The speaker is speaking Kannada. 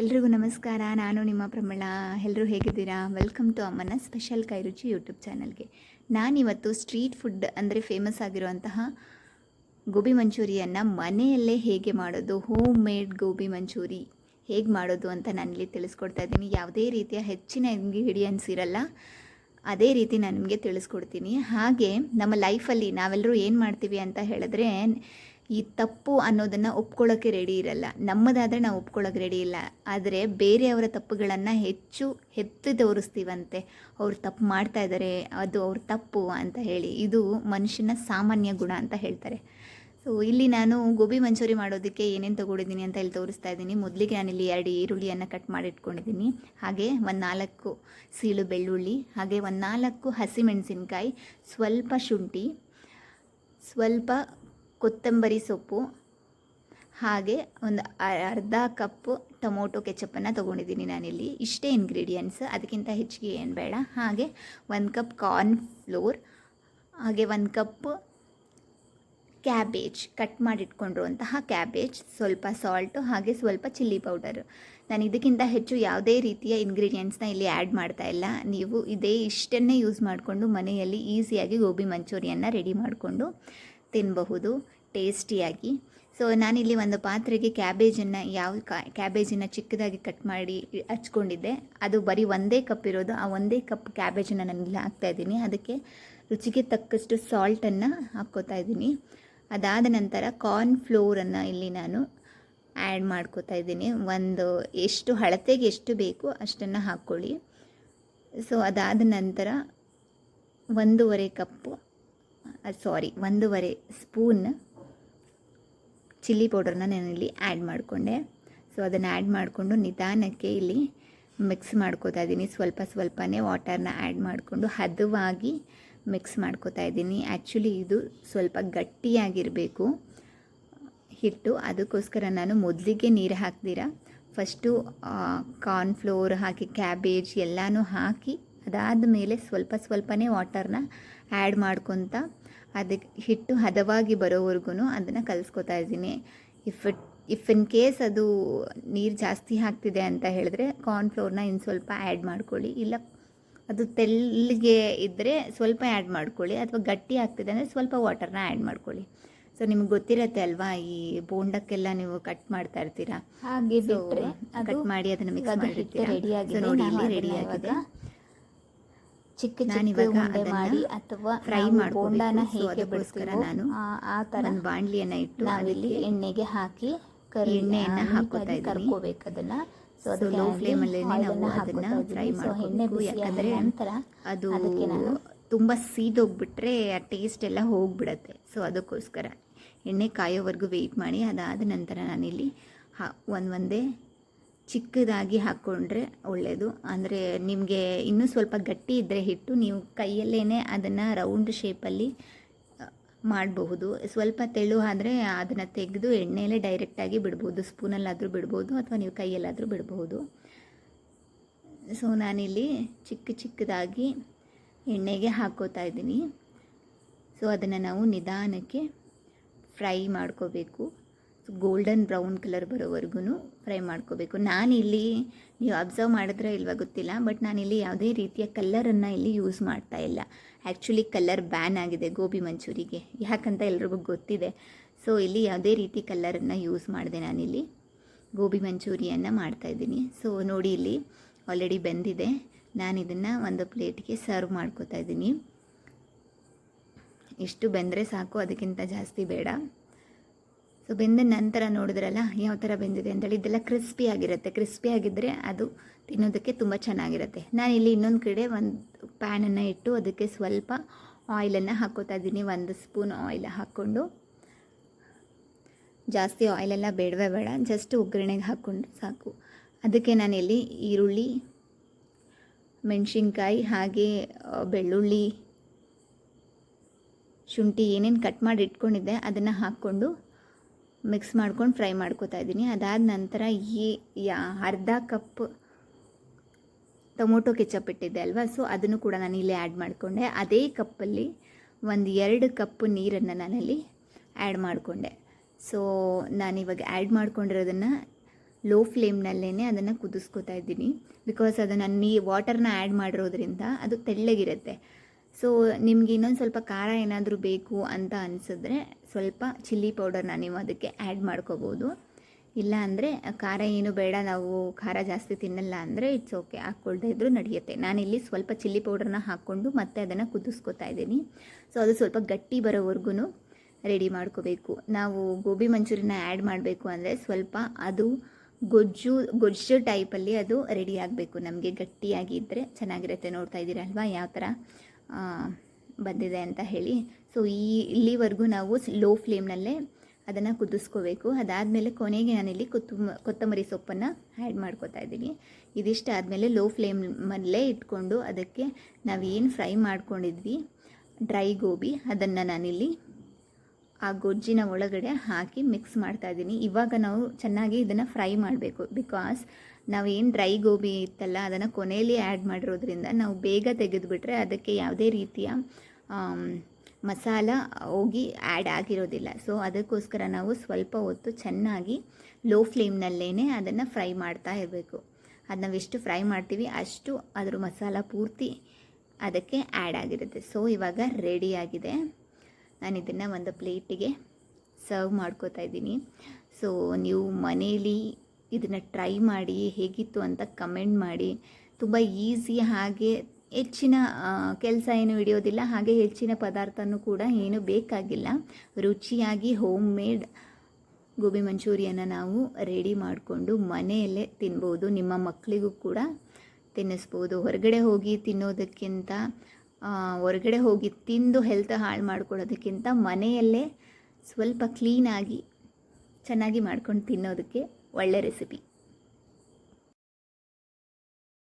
ಎಲ್ರಿಗೂ ನಮಸ್ಕಾರ. ನಾನು ನಿಮ್ಮ ಪ್ರಮಳ. ಎಲ್ಲರೂ ಹೇಗಿದ್ದೀರಾ? ವೆಲ್ಕಮ್ ಟು ಅಮ್ಮನ ಸ್ಪೆಷಲ್ ಕೈರುಚಿ ಯೂಟ್ಯೂಬ್ ಚಾನಲ್ಗೆ ನಾನಿವತ್ತು ಸ್ಟ್ರೀಟ್ ಫುಡ್ ಅಂದರೆ ಫೇಮಸ್ ಆಗಿರುವಂತಹ ಗೋಬಿ ಮಂಚೂರಿಯನ್ನು ಮನೆಯಲ್ಲೇ ಹೇಗೆ ಮಾಡೋದು ಹೋಮ್ ಮೇಡ್ ಗೋಬಿ ಮಂಚೂರಿ ಹೇಗೆ ಮಾಡೋದು ಅಂತ ನಾನಿಲ್ಲಿ ತಿಳಿಸ್ಕೊಡ್ತಾ ಇದ್ದೀನಿ. ಯಾವುದೇ ರೀತಿಯ ಹೆಚ್ಚಿನ ಇಂಗ್ರೀಡಿಯೆಂಟ್ಸ್ ಇರಲ್ಲ. ಅದೇ ರೀತಿ ನಾನು ನಿಮಗೆ ತಿಳಿಸ್ಕೊಡ್ತೀನಿ. ಹಾಗೆ ನಮ್ಮ ಲೈಫಲ್ಲಿ ನಾವೆಲ್ಲರೂ ಏನು ಮಾಡ್ತೀವಿ ಅಂತ ಹೇಳಿದ್ರೆ ಈ ತಪ್ಪು ಅನ್ನೋದನ್ನು ಒಪ್ಕೊಳ್ಳೋಕ್ಕೆ ರೆಡಿ ಇರಲ್ಲ. ನಮ್ಮದಾದರೆ ನಾವು ಒಪ್ಕೊಳ್ಳೋಕೆ ರೆಡಿ ಇಲ್ಲ. ಆದರೆ ಬೇರೆಯವರ ತಪ್ಪುಗಳನ್ನು ಹೆಚ್ಚು ಎತ್ತಿ ತೋರಿಸ್ತೀವಂತೆ. ಅವ್ರು ತಪ್ಪು ಮಾಡ್ತಾ ಇದ್ದಾರೆ ಅದು ಅವ್ರ ತಪ್ಪು ಅಂತ ಹೇಳಿ. ಇದು ಮನುಷ್ಯನ ಸಾಮಾನ್ಯ ಗುಣ ಅಂತ ಹೇಳ್ತಾರೆ. ಸೊ ಇಲ್ಲಿ ನಾನು ಗೋಬಿ ಮಂಚೂರಿ ಮಾಡೋದಕ್ಕೆ ಏನೇನು ತೊಗೊಂಡಿದ್ದೀನಿ ಅಂತ ಇಲ್ಲಿ ತೋರಿಸ್ತಾ ಇದ್ದೀನಿ. ಮೊದಲಿಗೆ ನಾನಿಲ್ಲಿ ಎರಡು ಈರುಳ್ಳಿಯನ್ನು ಕಟ್ ಮಾಡಿ ಇಟ್ಕೊಂಡಿದ್ದೀನಿ ಹಾಗೆ ಒಂದು ನಾಲ್ಕು ಸೀಳು ಬೆಳ್ಳುಳ್ಳಿ, ಹಾಗೆ ಒಂದು ನಾಲ್ಕು ಹಸಿಮೆಣಸಿನ್ಕಾಯಿ, ಸ್ವಲ್ಪ ಶುಂಠಿ, ಸ್ವಲ್ಪ ಕೊತ್ತಂಬರಿ ಸೊಪ್ಪು, ಹಾಗೆ ಒಂದು ಅರ್ಧ ಕಪ್ ಟೊಮೊಟೊ ಕೆಚಪ್ಪನ್ನು ತೊಗೊಂಡಿದ್ದೀನಿ ನಾನಿಲ್ಲಿ. ಇಷ್ಟೇ ಇಂಗ್ರೀಡಿಯೆಂಟ್ಸ್ ಅದಕ್ಕಿಂತ ಹೆಚ್ಚಿಗೆ ಏನು ಬೇಡ. ಹಾಗೆ ಒಂದು ಕಪ್ ಕಾರ್ನ್ ಫ್ಲೋರ್ ಹಾಗೆ ಒಂದು ಕಪ್ ಕ್ಯಾಬೇಜ್ ಕಟ್ ಮಾಡಿಟ್ಕೊಂಡಿರುವಂತಹ ಕ್ಯಾಬೇಜ್ ಸ್ವಲ್ಪ ಸಾಲ್ಟು ಹಾಗೆ ಸ್ವಲ್ಪ ಚಿಲ್ಲಿ ಪೌಡರು ನಾನು ಇದಕ್ಕಿಂತ ಹೆಚ್ಚು ಯಾವುದೇ ರೀತಿಯ ಇಂಗ್ರೀಡಿಯೆಂಟ್ಸ್ನ ಇಲ್ಲಿ ಆ್ಯಡ್ ಮಾಡ್ತಾ ಇಲ್ಲ. ನೀವು ಇದೇ ಇಷ್ಟನ್ನೇ ಯೂಸ್ ಮಾಡಿಕೊಂಡು ಮನೆಯಲ್ಲಿ ಈಸಿಯಾಗಿ ಗೋಬಿ ಮಂಚೂರಿಯನ್ನು ರೆಡಿ ಮಾಡಿಕೊಂಡು ತಿನ್ನಬಹುದು ಟೇಸ್ಟಿಯಾಗಿ. ಸೊ ನಾನಿಲ್ಲಿ ಒಂದು ಪಾತ್ರೆಗೆ ಕ್ಯಾಬೇಜನ್ನು ಯಾವ ಕ್ಯಾಬೇಜನ್ನು ಚಿಕ್ಕದಾಗಿ ಕಟ್ ಮಾಡಿ ಹಚ್ಕೊಂಡಿದ್ದೆ. ಅದು ಬರೀ ಒಂದೇ ಕಪ್ ಇರೋದು. ಆ ಒಂದೇ ಕಪ್ ಕ್ಯಾಬೇಜನ್ನು ಇಲ್ಲಿ ಹಾಕ್ತಾ ಇದ್ದೀನಿ. ಅದಕ್ಕೆ ರುಚಿಗೆ ತಕ್ಕಷ್ಟು ಸಾಲ್ಟನ್ನು ಹಾಕ್ಕೋತಾ ಇದ್ದೀನಿ. ಅದಾದ ನಂತರ ಕಾರ್ನ್ ಫ್ಲೋರನ್ನು ಇಲ್ಲಿ ನಾನು ಆ್ಯಡ್ ಮಾಡ್ಕೋತಾ ಇದ್ದೀನಿ. ಒಂದು ಎಷ್ಟು ಹಳತೆಗೆ ಎಷ್ಟು ಬೇಕು ಅಷ್ಟನ್ನು ಹಾಕ್ಕೊಳ್ಳಿ. ಸೊ ಅದಾದ ನಂತರ ಒಂದೂವರೆ ಕಪ್ಪು ಸಾರಿ ಒಂದೂವರೆ ಸ್ಪೂನ್ ಚಿಲ್ಲಿ ಪೌಡರ್ನ ನಾನಿಲ್ಲಿ ಆ್ಯಡ್ ಮಾಡಿಕೊಂಡೆ. ಸೊ ಅದನ್ನು ಆ್ಯಡ್ ಮಾಡಿಕೊಂಡು ನಿಧಾನಕ್ಕೆ ಇಲ್ಲಿ ಮಿಕ್ಸ್ ಮಾಡ್ಕೋತಾ ಇದ್ದೀನಿ. ಸ್ವಲ್ಪ ಸ್ವಲ್ಪನೇ ವಾಟರ್ನ ಆ್ಯಡ್ ಮಾಡಿಕೊಂಡು ಹದವಾಗಿ ಮಿಕ್ಸ್ ಮಾಡ್ಕೋತಾ ಇದ್ದೀನಿ. ಆ್ಯಕ್ಚುಲಿ ಇದು ಸ್ವಲ್ಪ ಗಟ್ಟಿಯಾಗಿರಬೇಕು. ಹಿಟ್ಟು, ಅದಕ್ಕೋಸ್ಕರ ನಾನು ಮೊದಲಿಗೆ ನೀರು ಹಾಕ್ದಿರ ಫಸ್ಟು ಕಾರ್ನ್ಫ್ಲೋರ್ ಹಾಕಿ ಕ್ಯಾಬೇಜ್ ಎಲ್ಲನೂ ಹಾಕಿ ಅದಾದ ಮೇಲೆ ಸ್ವಲ್ಪ ಸ್ವಲ್ಪನೇ ವಾಟರ್ನ ಆ್ಯಡ್ ಮಾಡ್ಕೊತ ಅದಕ್ಕೆ ಹಿಟ್ಟು ಹದವಾಗಿ ಬರೋವರೆಗೂ ಅದನ್ನು ಕಲಿಸ್ಕೊತಾ ಇದ್ದೀನಿ. If it if in case ಅದು ನೀರು ಜಾಸ್ತಿ ಹಾಕ್ತಿದೆ ಅಂತ ಹೇಳಿದ್ರೆ ಕಾರ್ನ್ಫ್ಲೋರ್ನ ಇನ್ನು ಸ್ವಲ್ಪ ಆ್ಯಡ್ ಮಾಡ್ಕೊಳ್ಳಿ. ಇಲ್ಲ ಅದು ತೆಲ್ಲಿಗೆ ಇದ್ದರೆ ಸ್ವಲ್ಪ ಆ್ಯಡ್ ಮಾಡ್ಕೊಳ್ಳಿ. ಅಥವಾ ಗಟ್ಟಿ ಆಗ್ತಿದೆ ಅಂದರೆ ಸ್ವಲ್ಪ ವಾಟರ್ನ ಆ್ಯಡ್ ಮಾಡ್ಕೊಳ್ಳಿ. ಸೊ ನಿಮ್ಗೆ ಗೊತ್ತಿರತ್ತೆ ಅಲ್ವಾ ಈ ಬೋಂಡಕ್ಕೆಲ್ಲ ನೀವು ಕಟ್ ಮಾಡ್ತಾ ಇರ್ತೀರಾ? ಹಾಗೆ ಕಟ್ ಮಾಡಿ ಅದನ್ನ ಮಿಕ್ಸ್ ಮಾಡಿರ್ತೀರಾ? ರೆಡಿ ಆಗಿದೆ. ಚಿಕ್ಕ ಚಿಕ್ಕ ಉಂಡೆ ಮಾಡಿ ಅಥವಾ ಫ್ರೈ. ಬೋಂಡಾನ ಹೇಗೆ ನಾನು ಆ- ಒಂದು ಬಾಣಲಿಯನ್ನು ಇಟ್ಟು ನಾವಿಲ್ಲಿ ಎಣ್ಣೆಗೆ ಹಾಕಿ ಕರಿ ಎಣ್ಣೆಯನ್ನ ಹಾಕೋತಾ. ಕರ್ಕೋಬೇಕು ಅದನ್ನ ಸೊ ಅದು ಲೋ ಫ್ಲೇಮ್ ಅಲ್ಲೇನೆ ನಾವು ಅದನ್ನ ಫ್ರೈ ಮಾಡ್ಕೋಬೇಕು. ಯಾಕಂದ್ರೆ ನಂತರ ಅದು ಅದಕ್ಕೆ ನಾನು ತುಂಬ ಸೀದೋಗ್ಬಿಟ್ರೆ ಆ ಟೇಸ್ಟ್ ಎಲ್ಲ ಹೋಗ್ಬಿಡತ್ತೆ ಸೊ ಅದಕ್ಕೋಸ್ಕರ ಎಣ್ಣೆ ಕಾಯೋವರೆಗೂ ವೇಟ್ ಮಾಡಿ ಅದಾದ ನಂತರ ನಾನಿಲ್ಲಿ ಹಾ ಒಂದು ಒಂದೇ ಚಿಕ್ಕದಾಗಿ ಹಾಕ್ಕೊಂಡ್ರೆ ಒಳ್ಳೆಯದು ಅಂದರೆ ನಿಮಗೆ ಇನ್ನೂ ಸ್ವಲ್ಪ ಗಟ್ಟಿ ಇದ್ದರೆ ಹಿಟ್ಟು ನೀವು ಕೈಯಲ್ಲೇ ಅದನ್ನು ರೌಂಡ್ ಶೇಪಲ್ಲಿ ಮಾಡಬಹುದು. ಸ್ವಲ್ಪ ತೆಳು ಆದರೆ ಅದನ್ನು ತೆಗೆದು ಎಣ್ಣೆಯಲ್ಲೇ ಡೈರೆಕ್ಟಾಗಿ ಬಿಡ್ಬೋದು ಸ್ಪೂನಲ್ಲಾದರೂ ಬಿಡ್ಬೋದು ಅಥವಾ ನೀವು ಕೈಯಲ್ಲಾದರೂ ಬಿಡ್ಬೋದು ಸೊ ನಾನಿಲ್ಲಿ ಚಿಕ್ಕ ಚಿಕ್ಕದಾಗಿ ಎಣ್ಣೆಗೆ ಹಾಕೋತಾ ಇದ್ದೀನಿ. ಸೊ ಅದನ್ನು ನಾವು ನಿಧಾನಕ್ಕೆ ಫ್ರೈ ಮಾಡ್ಕೋಬೇಕು. ಗೋಲ್ಡನ್ ಬ್ರೌನ್ ಕಲರ್ ಬರೋವರೆಗೂ ಫ್ರೈ ಮಾಡ್ಕೋಬೇಕು. ನಾನಿಲ್ಲಿ, ನೀವು ಅಬ್ಸರ್ವ್ ಮಾಡಿದ್ರೆ ಇಲ್ವಾ ಗೊತ್ತಿಲ್ಲ ಬಟ್ ನಾನಿಲ್ಲಿ ಯಾವುದೇ ರೀತಿಯ ಕಲ್ಲರನ್ನು ಇಲ್ಲಿ ಯೂಸ್ ಮಾಡ್ತಾ ಇಲ್ಲ. ಆ್ಯಕ್ಚುಲಿ ಕಲ್ಲರ್ ಬ್ಯಾನ್ ಆಗಿದೆ ಗೋಬಿ ಮಂಚೂರಿಗೆ. ಯಾಕಂತ ಎಲ್ರಿಗೂ ಗೊತ್ತಿದೆ. ಸೊ ಇಲ್ಲಿ ಯಾವುದೇ ರೀತಿ ಕಲ್ಲರನ್ನು ಯೂಸ್ ಮಾಡಿದೆ ನಾನಿಲ್ಲಿ ಗೋಬಿ ಮಂಚೂರಿಯನ್ನು ಮಾಡ್ತಾಯಿದ್ದೀನಿ ಸೊ ನೋಡಿ ಇಲ್ಲಿ ಆಲ್ರೆಡಿ ಬೆಂದಿದೆ. ನಾನು ಇದನ್ನು ಒಂದು ಪ್ಲೇಟ್ಗೆ ಸರ್ವ್ ಮಾಡ್ಕೋತಾ ಇದ್ದೀನಿ. ಇಷ್ಟು ಬೆಂದರೆ ಸಾಕು, ಅದಕ್ಕಿಂತ ಜಾಸ್ತಿ ಬೇಡ. ಸೊ ಬೆಂದ ನಂತರ ನೋಡಿದ್ರಲ್ಲ, ಯಾವ ಥರ ಬೆಂದಿದೆ ಅಂತೇಳಿ, ಇದೆಲ್ಲ ಕ್ರಿಸ್ಪಿ ಆಗಿರುತ್ತೆ. ಕ್ರಿಸ್ಪಿ ಆಗಿದ್ದರೆ ಅದು ತಿನ್ನೋದಕ್ಕೆ ತುಂಬ ಚೆನ್ನಾಗಿರುತ್ತೆ. ನಾನು ಇಲ್ಲಿ ಇನ್ನೊಂದು ಕಡೆ ಒಂದು ಪ್ಯಾನನ್ನು ಇಟ್ಟು ಅದಕ್ಕೆ ಸ್ವಲ್ಪ ಆಯಿಲನ್ನು ಹಾಕೋತಾ ಇದ್ದೀನಿ. ಒಂದು ಸ್ಪೂನ್ ಆಯಿಲ್ ಹಾಕ್ಕೊಂಡು. ಜಾಸ್ತಿ ಆಯಿಲೆಲ್ಲ ಬೇಡವೇ ಬೇಡ ಜಸ್ಟ್ ಒಗ್ಗರಣೆಗೆ ಹಾಕ್ಕೊಂಡು ಸಾಕು. ಅದಕ್ಕೆ ನಾನಿಲ್ಲಿ ಈರುಳ್ಳಿ, ಮೆಣಸಿನ್ಕಾಯಿ, ಹಾಗೆ ಬೆಳ್ಳುಳ್ಳಿ, ಶುಂಠಿ ಏನೇನು ಕಟ್ ಮಾಡಿ ಇಟ್ಕೊಂಡಿದ್ದೆ, ಅದನ್ನು ಹಾಕ್ಕೊಂಡು ಮಿಕ್ಸ್ ಮಾಡ್ಕೊಂಡು ಫ್ರೈ ಮಾಡ್ಕೋತಾ ಇದ್ದೀನಿ. ಅದಾದ ನಂತರ ಈ ಯಾ ಅರ್ಧ ಕಪ್ ಟೊಮೊಟೊ ಕೆಚಪ್ ಇಟ್ಟಿದ್ದೆ ಅಲ್ವಾ? ಸೊ ಅದನ್ನು ಕೂಡ ನಾನು ಇಲ್ಲಿ ಆ್ಯಡ್ ಮಾಡಿಕೊಂಡೆ. ಅದೇ ಕಪ್ಪಲ್ಲಿ ಒಂದು ಎರಡು ಕಪ್ ನೀರನ್ನು ನಾನಲ್ಲಿ ಆ್ಯಡ್ ಮಾಡಿಕೊಂಡೆ. ಸೊ ನಾನಿವಾಗ ಆ್ಯಡ್ ಮಾಡ್ಕೊಂಡಿರೋದನ್ನು ಲೋ ಫ್ಲೇಮ್ನಲ್ಲೇ ಅದನ್ನು ಕುದಿಸ್ಕೊತಾ ಇದ್ದೀನಿ. ಬಿಕಾಸ್ ಅದನ್ನು ನೀ ವಾಟರ್ನ ಆ್ಯಡ್ ಮಾಡಿರೋದ್ರಿಂದ ಅದು ತೆಳ್ಳಗಿರುತ್ತೆ. ಸೊ ನಿಮ್ಗೆ ಇನ್ನೊಂದು ಸ್ವಲ್ಪ ಖಾರ ಏನಾದರೂ ಬೇಕು ಅಂತ ಅನಿಸಿದ್ರೆ ಸ್ವಲ್ಪ ಚಿಲ್ಲಿ ಪೌಡರ್ನ ನೀವು ಅದಕ್ಕೆ ಆ್ಯಡ್ ಮಾಡ್ಕೋಬೋದು. ಇಲ್ಲ ಅಂದರೆ ಖಾರ ಏನು ಬೇಡ, ನಾವು ಖಾರ ಜಾಸ್ತಿ ತಿನ್ನಲ್ಲ ಅಂದರೆ ಇಟ್ಸ್ ಓಕೆ ಹಾಕ್ಕೊಳ್ದೇ ಇದ್ದರೂ ನಡೆಯುತ್ತೆ. ನಾನಿಲ್ಲಿ ಸ್ವಲ್ಪ ಚಿಲ್ಲಿ ಪೌಡರ್ನ ಹಾಕ್ಕೊಂಡು ಮತ್ತೆ ಅದನ್ನು ಕುದಿಸ್ಕೊತಾ ಇದ್ದೀನಿ. ಸೊ ಅದು ಸ್ವಲ್ಪ ಗಟ್ಟಿ ಬರೋವರೆಗೂ ರೆಡಿ ಮಾಡ್ಕೋಬೇಕು. ನಾವು ಗೋಬಿ ಮಂಚೂರಿನ ಆ್ಯಡ್ ಮಾಡಬೇಕು ಅಂದರೆ ಸ್ವಲ್ಪ ಅದು ಗೊಜ್ಜು ಗೊಜ್ಜು ಟೈಪಲ್ಲಿ ಅದು ರೆಡಿ ಆಗಬೇಕು. ನಮಗೆ ಗಟ್ಟಿಯಾಗಿ ಇದ್ದರೆ ಚೆನ್ನಾಗಿರುತ್ತೆ. ನೋಡ್ತಾ ಇದ್ದೀರಲ್ವಾ? ಯಾವ ಥರ ಬಂದಿದೆ ಅಂತ ಹೇಳಿ. ಸೊ ಈ ಇಲ್ಲಿವರೆಗೂ ನಾವು ಲೋ ಫ್ಲೇಮ್ನಲ್ಲೇ ಅದನ್ನು ಕುದಿಸ್ಕೋಬೇಕು. ಅದಾದಮೇಲೆ ಕೊನೆಗೆ ನಾನಿಲ್ಲಿ ಕೊತ್ತಂಬ ಕೊತ್ತಂಬರಿ ಸೊಪ್ಪನ್ನು ಆ್ಯಡ್ ಮಾಡ್ಕೋತಾ ಇದ್ದೀನಿ. ಇದಿಷ್ಟು ಆದಮೇಲೆ ಲೋ ಫ್ಲೇಮಲ್ಲೇ ಇಟ್ಕೊಂಡು ಅದಕ್ಕೆ ನಾವೇನು ಫ್ರೈ ಮಾಡ್ಕೊಂಡಿದ್ವಿ ಡ್ರೈ ಗೋಬಿ ಅದನ್ನು ನಾನಿಲ್ಲಿ ಆ ಗೊಜ್ಜಿನ ಒಳಗಡೆ ಹಾಕಿ ಮಿಕ್ಸ್ ಮಾಡ್ತಾ ಇದ್ದೀನಿ. ಇವಾಗ ನಾವು ಚೆನ್ನಾಗಿ ಇದನ್ನು ಫ್ರೈ ಮಾಡಬೇಕು. ಬಿಕಾಸ್ ನಾವೇನು ಡ್ರೈ ಗೋಬಿ ಇತ್ತಲ್ಲ ಅದನ್ನು ಕೊನೆಯಲ್ಲಿ ಆ್ಯಡ್ ಮಾಡಿರೋದ್ರಿಂದ ನಾವು ಬೇಗ ತೆಗೆದುಬಿಟ್ರೆ ಅದಕ್ಕೆ ಯಾವುದೇ ರೀತಿಯ ಮಸಾಲ ಹೋಗಿ ಆ್ಯಡ್ ಆಗಿರೋದಿಲ್ಲ. ಸೊ ಅದಕ್ಕೋಸ್ಕರ ನಾವು ಸ್ವಲ್ಪ ಹೊತ್ತು ಚೆನ್ನಾಗಿ ಲೋ ಫ್ಲೇಮ್ನಲ್ಲೇ ಅದನ್ನು ಫ್ರೈ ಮಾಡ್ತಾ ಇರಬೇಕು. ಅದು ನಾವು ಎಷ್ಟು ಫ್ರೈ ಮಾಡ್ತೀವಿ ಅಷ್ಟು ಅದ್ರ ಮಸಾಲ ಪೂರ್ತಿ ಅದಕ್ಕೆ ಆ್ಯಡ್ ಆಗಿರುತ್ತೆ. ಸೊ ಇವಾಗ ರೆಡಿಯಾಗಿದೆ ನಾನು ಇದನ್ನು ಒಂದು ಪ್ಲೇಟಿಗೆ ಸರ್ವ್ ಮಾಡ್ಕೋತಾ ಇದ್ದೀನಿ. ಸೊ ನೀವು ಮನೇಲಿ ಇದನ್ನು ಟ್ರೈ ಮಾಡಿ ಹೇಗಿತ್ತು ಅಂತ ಕಮೆಂಟ್ ಮಾಡಿ. ತುಂಬ ಈಸಿ ಹಾಗೆ ಹೆಚ್ಚಿನ ಕೆಲಸ ಏನು ಹಿಡಿಯೋದಿಲ್ಲ. ಹಾಗೆ ಹೆಚ್ಚಿನ ಪದಾರ್ಥನೂ ಕೂಡ ಏನು ಬೇಕಾಗಿಲ್ಲ. ರುಚಿಯಾಗಿ ಹೋಮ್ ಮೇಡ್ ಗೋಬಿ ಮಂಚೂರಿಯನ್ನು ನಾವು ರೆಡಿ ಮಾಡಿಕೊಂಡು ಮನೆಯಲ್ಲೇ ತಿನ್ಬೋದು. ನಿಮ್ಮ ಮಕ್ಕಳಿಗೂ ಕೂಡ ತಿನ್ನಿಸ್ಬೋದು. ಹೊರಗಡೆ ಹೋಗಿ ತಿನ್ನೋದಕ್ಕಿಂತ ಹೊರಗಡೆ ಹೋಗಿ ತಿಂದು ಹೆಲ್ತ್ ಹಾಳು ಮಾಡ್ಕೊಳ್ಳೋದಕ್ಕಿಂತ ಮನೆಯಲ್ಲೇ ಸ್ವಲ್ಪ ಕ್ಲೀನಾಗಿ ಚೆನ್ನಾಗಿ ಮಾಡ್ಕೊಂಡು ತಿನ್ನೋದಕ್ಕೆ ಒಳ್ಳೆ ರೆಸಿಪಿ